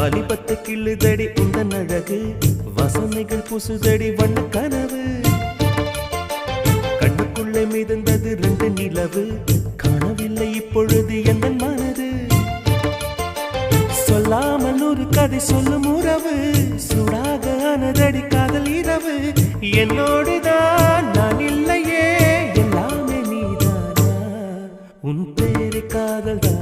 வாலிபத்து கிள்ளுதடி இந்த அழகு வசனைகள் புசுதடி வண்ண கனவு கண்ணுக்குள்ளே மிதந்தது ரெண்டு நிலவு காணவில்லை இப்பொழுது எந்த மனது. சொல்லாமல் ஒரு கதை சொல்லும் உறவு சுடாக ஆனதடி காதல் இரவு. என்னோடுதான் நான் இல்லையே எல்லாமே நீதானா? உன் பேரு காதல் தான்